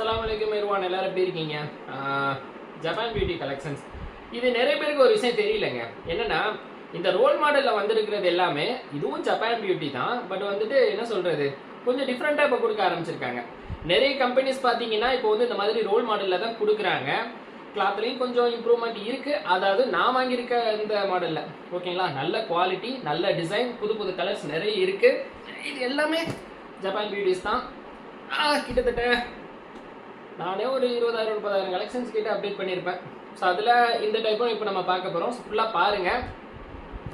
அஸ்லாம் வலைக்கம் இருவான் எல்லாரும் எப்படி இருக்கீங்க? ஜப்பான் பியூட்டி கலெக்ஷன்ஸ் இது நிறைய பேருக்கு ஒரு விஷயம் தெரியலங்க. என்னன்னா இந்த ரோல் மாடலில் வந்திருக்கிறது எல்லாமே இதுவும் ஜப்பான் பியூட்டி தான். பட் வந்துட்டு என்ன சொல்கிறது கொஞ்சம் டிஃப்ரெண்ட்டாக இப்போ கொடுக்க ஆரம்பிச்சிருக்காங்க. நிறைய கம்பெனிஸ் பார்த்தீங்கன்னா இப்போ வந்து இந்த மாதிரி ரோல் மாடலில் தான் கொடுக்குறாங்க. கிளாத்லேயும் கொஞ்சம் இம்ப்ரூவ்மெண்ட் இருக்குது அதாவது நான் வாங்கியிருக்க இந்த மாடலில் ஓகேங்களா? நல்ல குவாலிட்டி நல்ல டிசைன் புது புது கலர்ஸ் நிறைய இருக்குது இது எல்லாமே ஜப்பான் பியூட்டிஸ் தான். கிட்டத்தட்ட நானே ஒரு இருபதாயிரம் முப்பதாயிரம் கலெக்ஷன்ஸ் கிட்ட அப்டேட் பண்ணியிருப்பேன் ஸோ அதில் இந்த டைப்பும் இப்போ நம்ம பார்க்க போகிறோம் ஃபுல்லாக பாருங்க.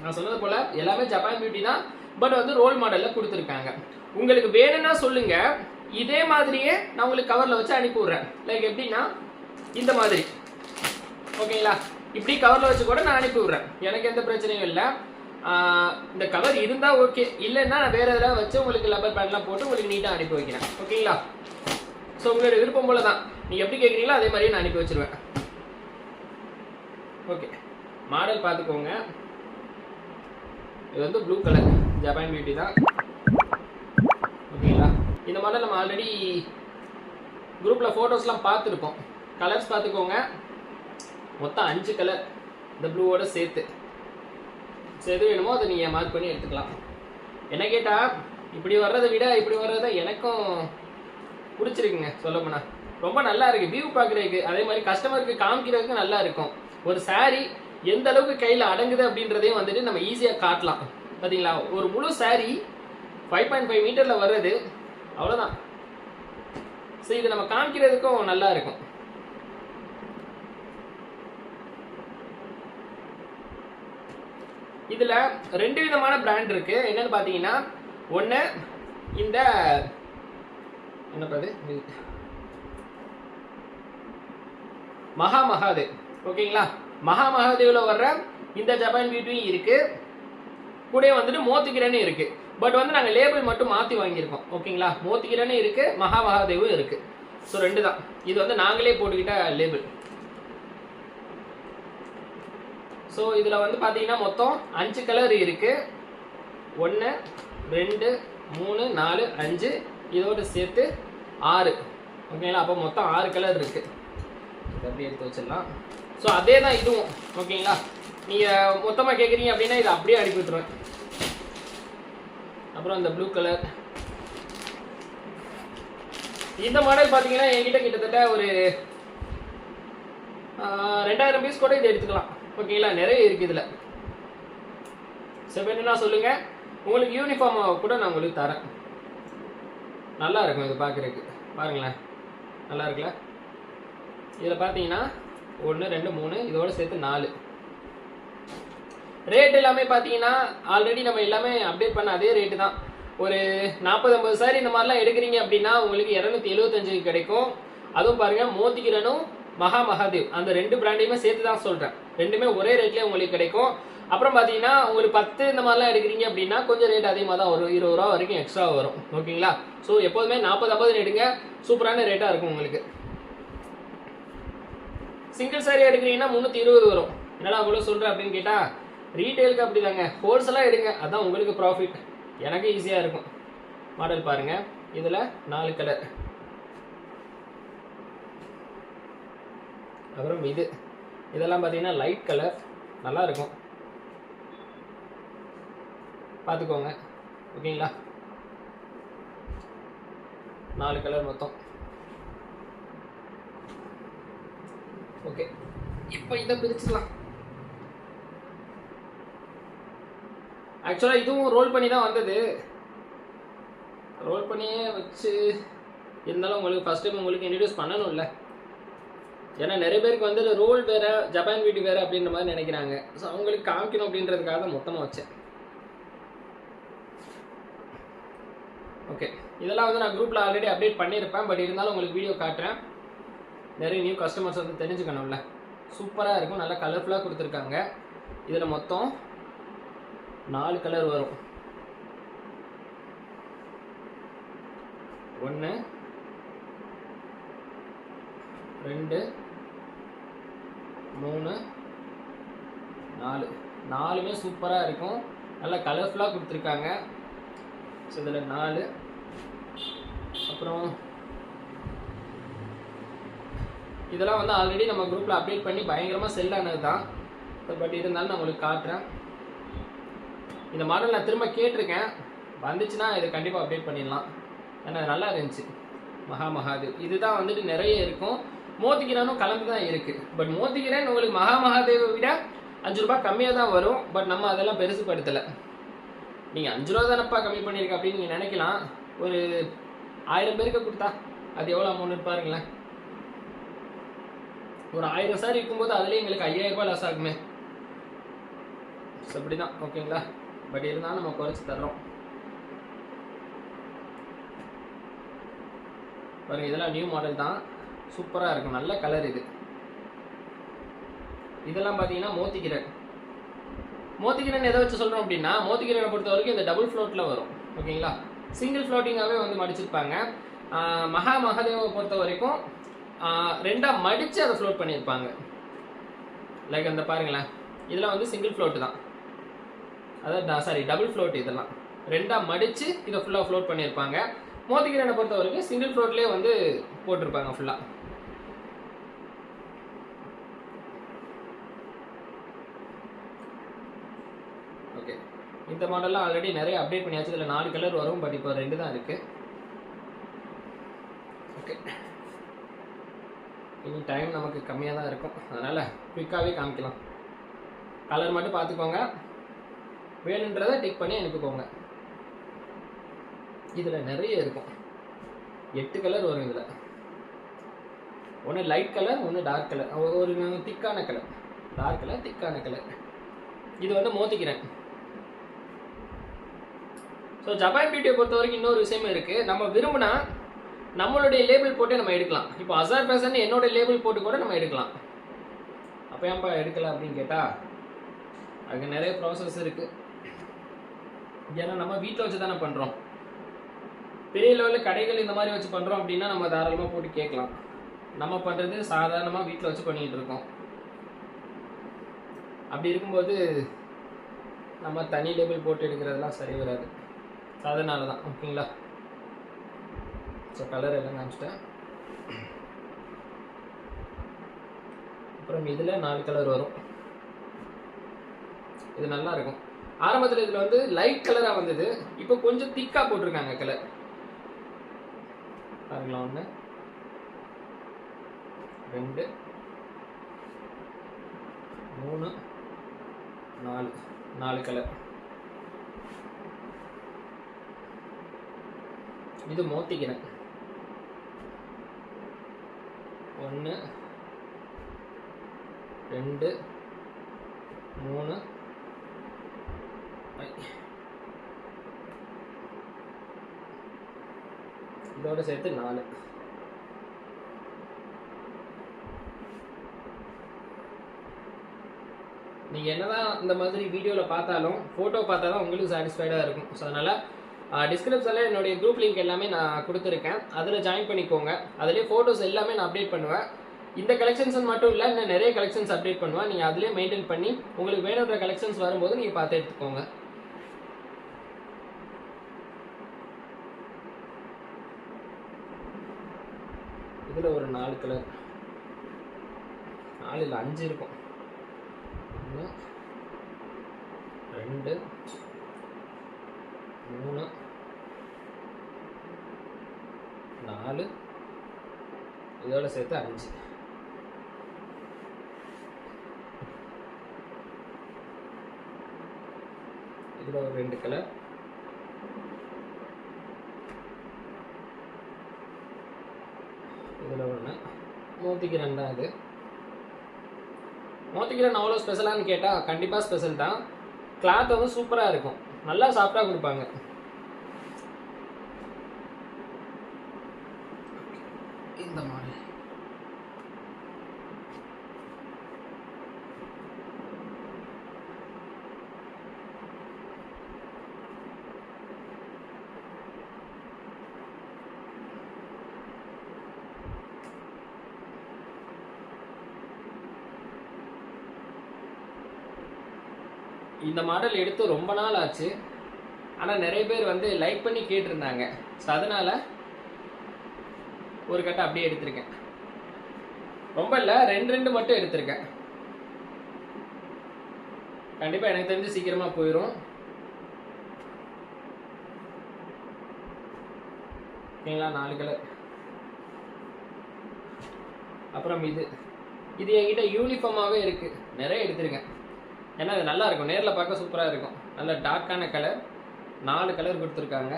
நான் சொன்னது போல் எல்லாமே ஜப்பான் பியூட்டி தான். பட் வந்து ரோல் மாடலில் கொடுத்துருக்காங்க. உங்களுக்கு வேணும்னா சொல்லுங்க. இதே மாதிரியே நான் உங்களுக்கு கவரில் வச்சு அனுப்பிவிட்றேன் லைக் எப்படின்னா இந்த மாதிரி. ஓகேங்களா இப்படி கவரில் வச்சு கூட நான் அனுப்பிவிட்றேன் எனக்கு எந்த பிரச்சனையும் இல்லை. இந்த கவர் இருந்தால் ஓகே இல்லைன்னா நான் வேறு எதாவது வச்சு உங்களுக்கு லப்பர் பேண்ட்லாம் போட்டு உங்களுக்கு நீட்டாக அனுப்பி வைக்கிறேன். ஓகேங்களா ஸோ உங்களுடைய விருப்பம் போல தான் நீங்கள் எப்படி கேட்குறீங்களோ அதே மாதிரியே நான் அனுப்பி வச்சிருவேன். ஓகே மாடல் பார்த்துக்கோங்க. இது வந்து ப்ளூ கலர் ஜப்பான் பியூட்டி தான். ஓகேங்களா இந்த மாடல் நம்ம ஆல்ரெடி குரூப்பில் ஃபோட்டோஸ்லாம் பார்த்துருப்போம். கலர்ஸ் பார்த்துக்கோங்க. மொத்தம் அஞ்சு கலர் இந்த ப்ளூவோட சேர்த்து. ஸோ எது வேணுமோ அதை நீங்கள் மார்க் பண்ணி எடுத்துக்கலாம். என்ன கேட்டால் இப்படி வர்றதை விட இப்படி வர்றதை எனக்கும் பிடிச்சிருக்குங்க சொல்ல ரொம்ப நல்லா இருக்கு வியூ பார்க்குறதுக்கு அதே மாதிரி கஸ்டமருக்கு காமிக்கிறதுக்கு நல்லா இருக்கும். ஒரு saree எந்த அளவுக்கு கையில் அடங்குது அப்படின்றதையும் வந்துட்டு நம்ம ஈஸியாக காட்டலாம். பார்த்தீங்களா ஒரு முழு saree ஃபைவ் பாயிண்ட் ஃபைவ் மீட்டரில் வர்றது அவ்வளோதான் ஸோ இது நம்ம காமிக்கிறதுக்கும் நல்லா இருக்கும். இதில் ரெண்டு விதமான பிராண்ட் இருக்குது என்னென்னு பார்த்தீங்கன்னா ஒன்று இந்த என்ன அது மகா மகாதேவ். ஓகேங்களா? மகா மகாதேவில் வர்ற இந்த ஜப்பான் பியூட்டியும் இருக்கு. கூட வந்துட்டு மோத்திக்கிறன்னு இருக்கு. பட் வந்து நாங்கள் லேபிள் மட்டும் மாற்றி வாங்கியிருக்கோம். ஓகேங்களா? மோத்திக்கிறன்னு இருக்கு மகா மகாதேவும் இருக்கு. ஸோ ரெண்டு தான் இது வந்து நாங்களே போட்டுக்கிட்ட லேபிள் ஸோ இதில் வந்து பார்த்தீங்கன்னா மொத்தம் அஞ்சு கலர் இருக்கு. ஒன்று ரெண்டு மூணு நாலு அஞ்சு. இதோடு சேர்த்து ஆறு. ஓகேங்களா? அப்போ மொத்தம் ஆறு கலர் இருக்கு. அப்படியே எடுத்து வச்சிடலாம்? ஸோ அதே தான் இதுவும். ஓகேங்களா? நீங்கள் மொத்தமாக கேட்குறீங்க அப்படின்னா இதை அப்படியே அனுப்பி விட்டுருவேன். அப்புறம் இந்த ப்ளூ கலர் இந்த மாடல் பார்த்தீங்கன்னா என்கிட்ட கிட்டத்தட்ட ஒரு ரெண்டாயிரம் பீஸ் கூட இதை எடுத்துக்கலாம். ஓகேங்களா? நிறைய இருக்குது இதில். சரி வேணும்னா சொல்லுங்கள் உங்களுக்கு யூனிஃபார்ம் கூட நான் உங்களுக்கு தரேன். நல்லா இருக்கும் இது பார்க்குறதுக்கு பாருங்களேன். நல்லா இருக்குல்ல? இதில் பார்த்தீங்கன்னா ஒன்று ரெண்டு மூணு இதோட சேர்த்து நாலு. ரேட் எல்லாமே பார்த்தீங்கன்னா ஆல்ரெடி நம்ம எல்லாமே அப்டேட் பண்ண அதே ரேட்டு தான். ஒரு நாற்பது ஐம்பது சாரி இந்த மாதிரிலாம் எடுக்கிறீங்க அப்படின்னா உங்களுக்கு இரநூத்தி எழுபத்தஞ்சு கிடைக்கும். அதுவும் பாருங்க மோதிகிரனும் மகா மகாதேவ். அந்த ரெண்டு பிராண்டையுமே சேர்த்து தான் சொல்றேன். ரெண்டுமே ஒரே ரேட்லேயே உங்களுக்கு கிடைக்கும். அப்புறம் பார்த்தீங்கன்னா உங்களுக்கு பத்து இந்த மாதிரிலாம் எடுக்கிறீங்க அப்படின்னா கொஞ்சம் ரேட் அதிகமாக தான் வரும். இருபது ரூபா வரைக்கும் எக்ஸ்ட்ரா வரும். ஓகேங்களா ஸோ எப்போதுமே நாற்பது ஐம்பது எடுங்க சூப்பரான ரேட்டாக இருக்கும் உங்களுக்கு. சிங்கிள் சாரி எடுக்கிறீங்கன்னா முந்நூற்றி இருபது வரும். என்னடா அவ்வளோ சொல்கிறேன் அப்படின்னு கேட்டால் ரீட்டெயிலுக்கு அப்படிதாங்க. ஹோல்சேலாக எடுங்க. அதான் உங்களுக்கு ப்ராஃபிட் எனக்கு ஈஸியாக இருக்கும். மாடல் பாருங்கள் இதில் நாலு கலர் அப்புறம் இது. இதெல்லாம் பார்த்தீங்கன்னா லைட் கலர் நல்லா இருக்கும். பார்த்துக்கோங்க ஓகேங்களா? நாலு கலர் மொத்தம். ஓகே. இப்போ இதை பிரிச்சுக்கலாம். ஆக்சுவலாக இதுவும் ரோல் பண்ணி தான் வந்தது. ரோல் பண்ணியே வச்சு இருந்தாலும் உங்களுக்கு ஃபஸ்ட் டைம் உங்களுக்கு இன்ட்ரடியூஸ் பண்ணணும்ல. ஏன்னா நிறைய பேருக்கு வந்து ரோல் வேறு ஜப்பான் வீட்டு வேறு அப்படின்ற மாதிரி நினைக்கிறாங்க. ஸோ அவங்களுக்கு காமிக்கணும் அப்படின்றதுக்காக தான் மொத்தமாக வச்சேன். ஓகே இதெல்லாம் வந்து நான் குரூப்பில் ஆல்ரெடி அப்டேட் பண்ணியிருப்பேன் பட் இருந்தாலும் உங்களுக்கு வீடியோ காட்டுறேன். நிறைய நியூ கஸ்டமர்ஸ் வந்து தெரிஞ்சுக்கணும்ல. சூப்பராக இருக்கும் நல்லா கலர்ஃபுல்லாக கொடுத்துருக்காங்க. இதில் மொத்தம் நாலு கலர் வரும். ஒன்று ரெண்டு மூணு நாலு. நாலுமே சூப்பராக இருக்கும். நல்லா கலர்ஃபுல்லாக கொடுத்துருக்காங்க. ஸோ இதில் நாலு. அப்புறம் இதெல்லாம் வந்து ஆல்ரெடி நம்ம குரூப்பில் அப்டேட் பண்ணி பயங்கரமாக செல் ஆனது தான் பட் இருந்தாலும் நான் உங்களுக்கு காட்டுறேன். இந்த மாடல் நான் திரும்ப கேட்டிருக்கேன். வந்துச்சுன்னா இது கண்டிப்பாக அப்டேட் பண்ணிடலாம். ஏன்னா நல்லா இருந்துச்சு. மகா மகாதேவ் இதுதான் வந்துட்டு நிறைய இருக்கும். மோதிக்கிறானும் கலந்து தான் இருக்குது பட் மோதிக்கிறேன் உங்களுக்கு மகா மகாதேவை விட அஞ்சு ரூபாய் கம்மியாக தான் வரும். பட் நம்ம அதெல்லாம் பெருசுப்படுத்தலை நீங்கள் அஞ்சு ரூபா தானப்பா கம்மி பண்ணியிருக்க அப்படின்னு நீங்கள் நினைக்கலாம். ஒரு ஆயிரம் பேருக்கு கொடுத்தா அது எவ்வளோ அமௌண்ட் பாருங்களேன். ஒரு ஆயிரம் சாரி இருக்கும்போது அதுலேயே எங்களுக்கு ஐயாயிரம் ரூபாய் லாஸ் ஆகுமே. அப்படி தான் ஓகேங்களா பட் இருந்தாலும் நம்ம குறைச்சி தர்றோம். பாருங்க இதெல்லாம் நியூ மாடல் தான். சூப்பராக இருக்கும். நல்ல கலர் இது. இதெல்லாம் பார்த்தீங்கன்னா மோத்திக்கிறேன் மோத்திக்கிரன் எதை வச்சு சொல்கிறோம் அப்படின்னா மோத்திக்கிரனை பொறுத்த வரைக்கும் இந்த டபுள் ஃப்ளோட்டில் வரும். ஓகேங்களா? சிங்கிள் ஃப்ளோட்டிங்காகவே வந்து மடிச்சிருப்பாங்க. மகா மகாதேவை பொறுத்த வரைக்கும் ரெண்டாக மடித்து அதை ஃப்ளோட் பண்ணியிருப்பாங்க. லைக் அந்த பாருங்களேன். இதெல்லாம் வந்து சிங்கிள் ஃப்ளோட்டு தான். அதான் சாரி டபுள் ஃப்ளோட் இதெல்லாம். ரெண்டாக மடித்து இதை ஃபுல்லாக ஃப்ளோட் பண்ணியிருப்பாங்க. மோதிகிரனை பொறுத்த வரைக்கும் சிங்கிள் ஃப்ளோட்லேயே வந்து போட்டிருப்பாங்க ஃபுல்லாக ஓகே இந்த மாடல்லாம் ஆல்ரெடி நிறைய அப்டேட் பண்ணியாச்சு. இதில் நாலு கலர் வரும் பட் இப்போ ரெண்டு தான் இருக்குது ஓகே இனி டைம் நமக்கு கம்மியாக தான் இருக்கும். அதனால் குயிக்காகவே காமிக்கலாம். கலர் மட்டும் பார்த்துக்கோங்க. வேணுன்றதை டிக் பண்ணி அனுப்பிக்கோங்க. இதில் நிறைய இருக்கும். எட்டு கலர் வரும் இதில். ஒன்று லைட் கலர் ஒன்று டார்க் கலர் ஒரு திக்கான கலர் டார்க் கலர் திக்கான கலர் இது வந்து மோத்திக்கிறேன் ஸோ ஜபாய் பியூட்டியை பொறுத்த வரைக்கும் இன்னொரு விஷயமும் இருக்குது நம்ம விரும்பினா நம்மளுடைய லேபிள் போட்டு நம்ம எடுக்கலாம். இப்போ அசார் பேசன் என்னோட லேபிள் போட்டு கூட நம்ம எடுக்கலாம். அப்போ ஏன்பா எடுக்கலாம் அப்படின்னு கேட்டால் அதுக்கு நிறைய ப்ராசஸ் இருக்குது ஏன்னா நம்ம வீட்டில் வச்சு தானே பண்ணுறோம் பெரிய லெவலில் கடைகள் இந்த மாதிரி வச்சு பண்ணுறோம் அப்படின்னா நம்ம தாராளமாக போட்டு கேட்கலாம். நம்ம பண்ணுறது சாதாரணமாக வீட்டில் வச்சு பண்ணிகிட்டு இருக்கோம். அப்படி இருக்கும்போது நம்ம தனி லேபிள் போட்டு எடுக்கிறதுலாம் சரி வராது. அதனால தான் ஓகேங்களா? ஸோ கலர் எல்லாம் காமிச்சிட்டேன். அப்புறம் இதில் நாலு கலர் வரும். இது நல்லா இருக்கும். ஆரம்பத்தில் இதில் வந்து லைட் கலராக வந்தது. இப்போ கொஞ்சம் திக்காக போட்டிருக்காங்க கலர் பாருங்களா ஒன்று ரெண்டு மூணு நாலு நாலு கலர் இது மோத்திக்கிறேன் ஒன்று ரெண்டு மூணு இதோடு இதோட சேர்த்து நாலு. நீங்கள் என்னதான் இந்த மாதிரி வீடியோவில் பார்த்தாலும் ஃபோட்டோ பார்த்தா தான் உங்களுக்கு சாட்டிஸ்ஃபைடாக இருக்கும். ஸோ அதனால் டிஸ்கிரிப்ஷனில் என்னுடைய குரூப் லிங்க் எல்லாமே நான் கொடுத்துருக்கேன். அதில் ஜாயின் பண்ணிக்கோங்க. அதிலே ஃபோட்டோஸ் எல்லாமே நான் அப்டேட் பண்ணுவேன். இந்த கலெக்ஷன்ஸ் மட்டும் இல்லை இன்னும் நிறைய கலெக்ஷன்ஸ் அப்டேட் பண்ணுவேன். நீங்கள் அதிலே மெயின்டைன் பண்ணி உங்களுக்கு வேணுன்ற கலெக்ஷன்ஸ் வரும்போது நீங்கள் பார்த்து எடுத்துக்கோங்க. இதில் ஒரு நாலு கலர் நாலு இல்லை அஞ்சு இருக்கும். ஒன்று ரெண்டு மூணு நாலு இதோட சேர்த்து அஞ்சு. இதில் ஒரு ரெண்டு கலர் இதில் ஒன்று மோத்திக்கு ரெண்டா இது மோத்திக்கிறன் அவ்வளோ ஸ்பெஷலான்னு கேட்டால் கண்டிப்பாக ஸ்பெஷல் தான். கிளாத் வந்து சூப்பராக இருக்கும். நல்லா சாஃப்டாக கொடுப்பாங்க இந்த மாடல் இந்த மாடல் எடுத்து ரொம்ப நாள் ஆச்சு. ஆனால் நிறைய பேர் வந்து லைக் பண்ணி கேட்டிருந்தாங்க. ஸோ அதனால் ஒரு கட்டை அப்படியே எடுத்திருக்கேன். ரொம்ப இல்லை ரெண்டு ரெண்டு மட்டும் எடுத்திருக்கேன். கண்டிப்பாக எனக்கு தெரிஞ்சு சீக்கிரமாக போயிடும் ஓகேங்களா நாலு கலர் அப்புறம் இது. இது என்கிட்ட யூனிஃபார்மாகவே இருக்குது நிறைய எடுத்திருக்கேன். ஏன்னா இது நல்லா இருக்கும் நேரில் பார்க்க சூப்பராக இருக்கும் நல்ல டார்க்கான கலர். நாலு கலர் கொடுத்துருக்காங்க.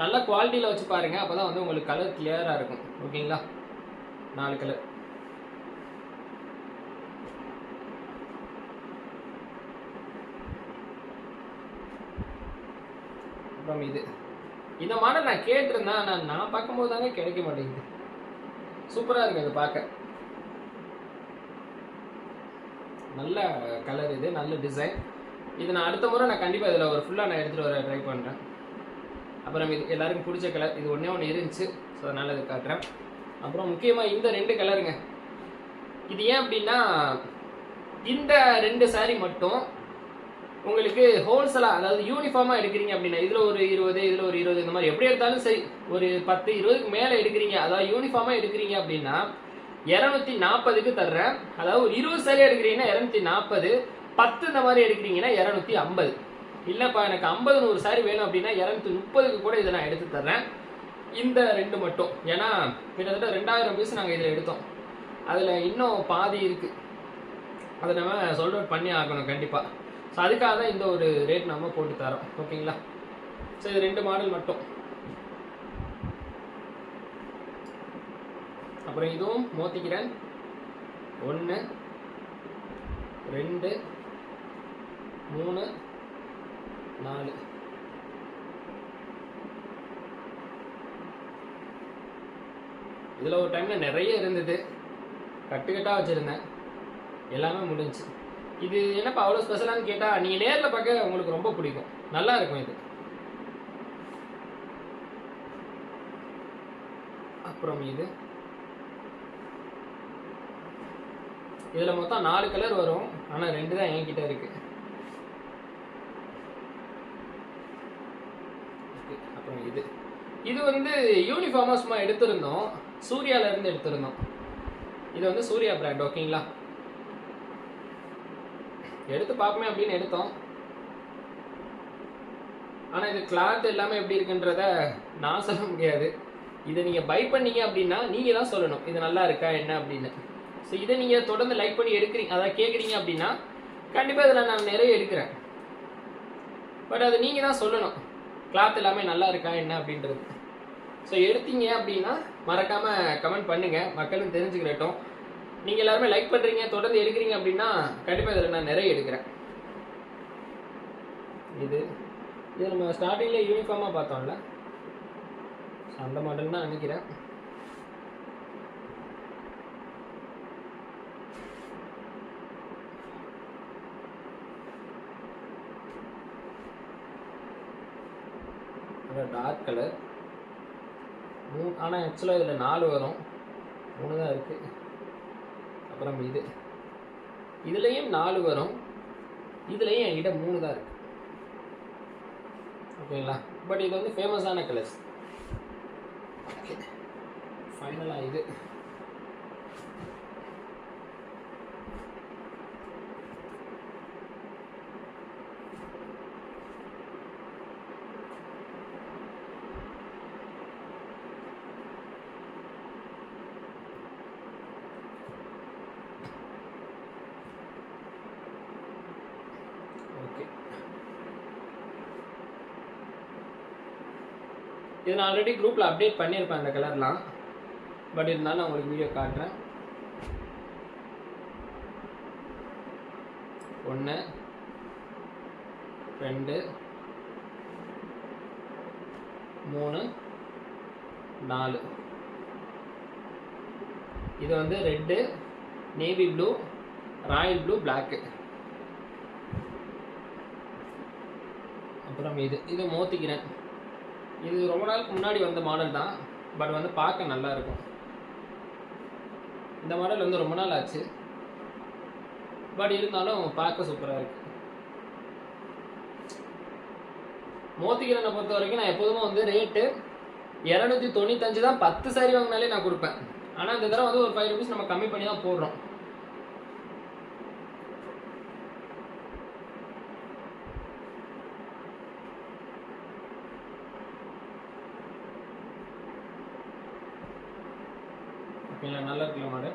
நல்ல குவாலிட்டியில் வச்சு பாருங்க. அப்பதான் வந்து உங்களுக்கு கலர் கிளியராக இருக்கும். ஓகேங்களா? நாலு கலர். அப்புறம் இது. இந்த மாடல் நான் கேட்டிருந்தேன் ஆனால் நான் பார்க்கும்போது தாங்க கிடைக்க மாட்டேங்குது. சூப்பராக இருக்கு அதை பார்க்க. நல்ல கலர் இது நல்ல டிசைன் இது நான் அடுத்த முறை நான் கண்டிப்பாக இதில் ஒரு ஃபுல்லாக நான் எடுத்துகிட்டு வர ட்ரை பண்ணுறேன் அப்புறம் இது எல்லாருக்கும் பிடிச்ச கலர் இது ஒன்றே ஒன்று இருந்துச்சு ஸோ அதனால் இது காட்டுறேன். அப்புறம் முக்கியமாக இந்த ரெண்டு கலருங்க இது ஏன் அப்படின்னா இந்த ரெண்டு saree மட்டும் உங்களுக்கு ஹோல்சேலாக அதாவது யூனிஃபார்மாக எடுக்கிறீங்க அப்படின்னா இதில் ஒரு இருபது இதில் ஒரு இருபது இந்த மாதிரி எப்படி எடுத்தாலும் சரி ஒரு பத்து இருபதுக்கு மேலே எடுக்கிறீங்க அதாவது யூனிஃபார்மாக எடுக்கிறீங்க அப்படின்னா இரநூத்தி நாற்பதுக்கு தர்றேன். அதாவது ஒரு இருபது saree எடுக்கிறீங்கன்னா இரநூத்தி நாற்பது. பத்து இந்த மாதிரி எடுக்கிறீங்கன்னா இரநூத்தி ஐம்பது. இல்லைப்பா எனக்கு ஐம்பது நூறு சாரி வேணும் அப்படின்னா இரநூத்தி முப்பதுக்கு கூட இதை நான் எடுத்து தர்றேன். இந்த ரெண்டு மட்டும். ஏன்னா கிட்டத்தட்ட ரெண்டாயிரம் பீஸ் நாங்கள் இதில் எடுத்தோம். அதில் இன்னும் பாதி இருக்குது அதை நம்ம சொல்ட் அவுட் பண்ணி ஆகணும் கண்டிப்பாக ஸோ அதுக்காக தான் இந்த ஒரு ரேட் நம்ம போட்டு தரோம். ஓகேங்களா ஸோ இது ரெண்டு மாடல் மட்டும். அப்புறம் இதுவும் மோத்திக்கிறேன். ஒன்று ரெண்டு மூணு நாலு. இதில் ஒரு டைமில் நிறைய இருந்தது. கட்டுக்கட்டாக வச்சுருந்தேன். எல்லாமே முடிஞ்சுச்சு. இது என்னப்பா அவ்வளோ ஸ்பெஷலானு கேட்டால் நீங்கள் நேரில் பார்க்க உங்களுக்கு ரொம்ப பிடிக்கும். நல்லா இருக்கும் இது. அப்புறம் இது. இதில் மொத்தம் நாலு கலர் வரும். ஆனால் ரெண்டு தான் என்கிட்ட இருக்கு. அப்புறம் இது. இது வந்து யூனிஃபார்மாக சும்மா எடுத்திருந்தோம். சூர்யால இருந்து எடுத்திருந்தோம். இது வந்து சூர்யா பிராண்ட் ஓகேங்களா எடுத்து பார்ப்போமே அப்படின்னு எடுத்தோம். ஆனால் இது கிளாத் எல்லாமே எப்படி இருக்குன்றத நான் சொல்ல முடியாது. இதை நீங்கள் பை பண்ணீங்க அப்படின்னா நீங்கள் தான் சொல்லணும் இது நல்லா இருக்கா என்ன அப்படின்னு. ஸோ இதை நீங்கள் தொடர்ந்து லைக் பண்ணி எடுக்கிறீங்க அதாவது கேட்குறீங்க அப்படின்னா கண்டிப்பாக இதில் நான் நிறைய எடுக்கிறேன். பட் அது நீங்கள் தான் சொல்லணும் கிளாத் எல்லாமே நல்லா இருக்கா என்ன அப்படின்றது. ஸோ எடுத்தீங்க அப்படின்னா மறக்காமல் கமெண்ட் பண்ணுங்கள் மக்களும் தெரிஞ்சுக்கிறட்டும். நீங்கள் எல்லாருமே லைக் பண்ணுறீங்க தொடர்ந்து எடுக்கிறீங்க அப்படின்னா கண்டிப்பாக இதில் நான் நிறைய எடுக்கிறேன். இது இது நம்ம ஸ்டார்டிங்கில் யூனிஃபார்மாக பார்த்தோம்ல. அந்த மாடல் தான் நினைக்கிறேன் டார்க் கலர் மூணு ஆனால் ஆக்சுவலாக இதில் நாலு வரும். மூணு தான் இருக்குது அப்புறம் இது. இதுலேயும் நாலு வரும். இதுலேயும் என்கிட்ட மூணு தான் இருக்கு. ஓகேங்களா? பட் இது வந்து ஃபேமஸான கலர்ஸ் ஓகே ஃபைனலாக இது ஓகே இது நான் ஆல்ரெடி குரூப்பில் அப்டேட் பண்ணியிருப்பேன் அந்த கலர்லாம் பட் இருந்தாலும் நான் உங்களுக்கு வீடியோ காட்டுறேன். ஒன்று ரெண்டு மூணு நாலு. இது வந்து red navy blue royal blue black அப்புறம் இது இதை மோத்திக்கிறேன். இது ரொம்ப நாளுக்கு முன்னாடி வந்த மாடல் தான் பட் வந்து பார்க்க நல்லா இருக்கும். இந்த மாடல் வந்து ரொம்ப நாள் ஆச்சு. பட் இருந்தாலும் பார்க்க சூப்பராக இருக்கு. மோத்திக்கிறனை பொறுத்த வரைக்கும் நான் எப்போதுமே வந்து ரேட்டு இரநூத்தி தொண்ணூத்தஞ்சு தான் பத்து சாரி வாங்கினாலே நான் கொடுப்பேன். ஆனால் இந்த தடவை வந்து ஒரு ஃபைவ் ருபீஸ் நம்ம கம்மி பண்ணி தான் போடுறோம். ஓகேங்களா நல்லா இருக்குல்ல மாடு?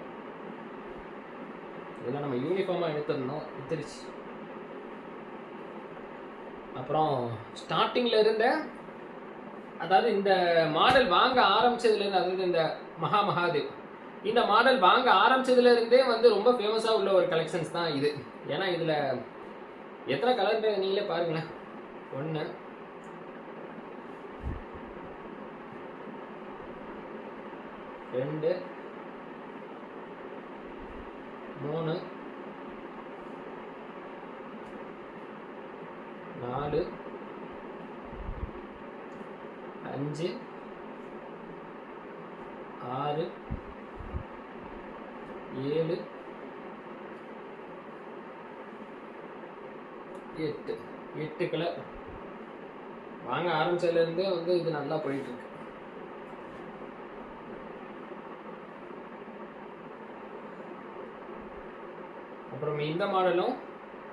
இதெல்லாம் நம்ம யூனிஃபார்மாக எடுத்திருந்தோம் எடுத்துருச்சு அப்புறம் ஸ்டார்டிங்கில் இருந்த அதாவது இந்த மாடல் வாங்க ஆரம்பிச்சதுலேருந்து அதாவது இந்த மகா மகாதேவ். இந்த மாடல் வாங்க ஆரம்பித்ததுலேருந்தே வந்து ரொம்ப ஃபேமஸாக உள்ள ஒரு கலெக்ஷன்ஸ் தான் இது. ஏன்னா இதில் எத்தனை கலர் நீங்களே பாருங்களேன். ஒன்று ரெண்டு. மூணு. நாலு. அஞ்சு. ஆறு. ஏழு. எட்டு. எட்டு கலர் வாங்க ஆரம்பிச்சதுலேருந்தே வந்து இது நல்லா போயிட்டுருக்கு. இருக்கு இந்த மாடலும்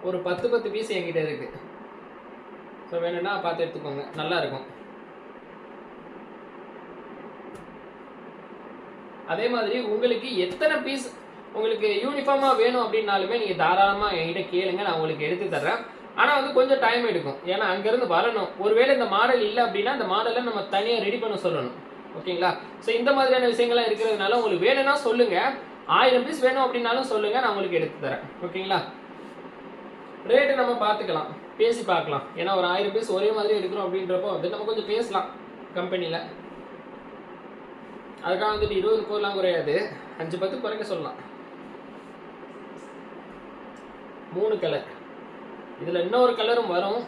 ஒரு பத்து பத்து பீஸ் என்கிட்ட இருக்கு. ஸோ வேணும்னா பார்த்து எடுத்துக்கோங்க. நல்லா இருக்கும். அதே மாதிரி உங்களுக்கு எத்தனை பீஸ் உங்களுக்கு யூனிஃபார்மாக வேணும் அப்படின்னாலுமே நீங்கள் தாராளமாக என்கிட்ட கேளுங்க. நான் உங்களுக்கு எடுத்து தர்றேன். ஆனால் வந்து கொஞ்சம் டைம் எடுக்கும். ஏன்னா அங்கேருந்து வரணும். ஒருவேளை இந்த மாடல் இல்லை அப்படின்னா அந்த மாடலை நம்ம தனியாக ரெடி பண்ண சொல்லணும். ஓகேங்களா? ஸோ இந்த மாதிரியான விஷயங்கள்லாம் இருக்கிறதுனால உங்களுக்கு வேணும்னா சொல்லுங்கள் ஆயிரம் பீஸ் வேணும் அப்படின்னாலும் சொல்லுங்க நான் உங்களுக்கு எடுத்து தரேன். ஓகேங்களா? ரேட்டு நம்ம பார்த்துக்கலாம். பேசி பார்க்கலாம். ஏன்னா ஒரு ஆயிரம் பீஸ் ஒரே மாதிரி எடுக்கிறோம் அப்படின்றப்போ வந்து நம்ம கொஞ்சம் பேசலாம் கம்பெனியில் அதுக்காக வந்துட்டு இருபது முப்பதுலாம் குறையாது. அஞ்சு பத்து குறைக்க சொல்லலாம். மூணு கலர் இதில் இன்னொரு கலரும் வரும்.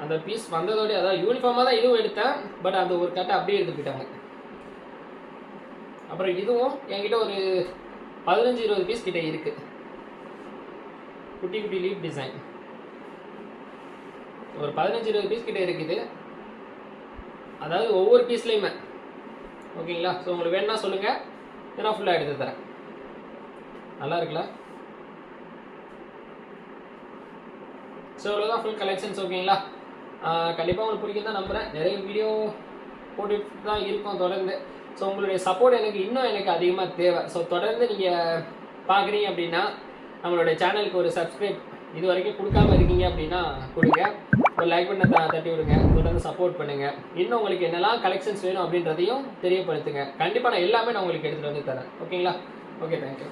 அந்த பீஸ் வந்ததோடய அதாவது யூனிஃபார்மாக தான் இதுவும் எடுத்தேன். பட் அந்த ஒரு கட்டை அப்படியே எடுத்து போயிட்டாங்க அப்புறம் இதுவும் என்கிட்ட ஒரு பதினஞ்சு இருபது பீஸ் கிட்ட இருக்கு. குட்டி குட்டி லீப் டிசைன் ஒரு பதினஞ்சு இருபது பீஸ் கிட்ட இருக்குது. அதாவது ஒவ்வொரு பீஸ்லையுமே ஓகேங்களா ஸோ உங்களுக்கு வேணும்னா சொல்லுங்கள் நான் ஃபுல்லாக எடுத்து தரேன். நல்லா இருக்குல்ல? ஸோ இவ்வளோதான் ஃபுல் கலெக்ஷன்ஸ் ஓகேங்களா கண்டிப்பாக உங்களுக்கு பிடிக்கும் தான் நம்புகிறேன் நிறைய வீடியோ போட்டுட்டு தான் இருக்கும் தொடர்ந்து. ஸோ உங்களுடைய சப்போர்ட் எனக்கு இன்னும் எனக்கு அதிகமாக தேவை. ஸோ தொடர்ந்து நீங்கள் பார்க்குறீங்க அப்படின்னா நம்மளுடைய சேனலுக்கு ஒரு சப்ஸ்கிரைப் இது வரைக்கும் கொடுக்காம இருக்கீங்க அப்படின்னா கொடுங்க. ஒரு லைக் பண்ண த தட்டி விடுங்க. தொடர்ந்து சப்போர்ட் பண்ணுங்க. இன்னும் உங்களுக்கு என்னெல்லாம் கலெக்ஷன்ஸ் வேணும் அப்படின்றதையும் தெரியப்படுத்துங்க. கண்டிப்பாக நான் எல்லாமே நான் உங்களுக்கு எடுத்துகிட்டு வந்து தரேன். ஓகேங்களா ஓகே தேங்க்யூ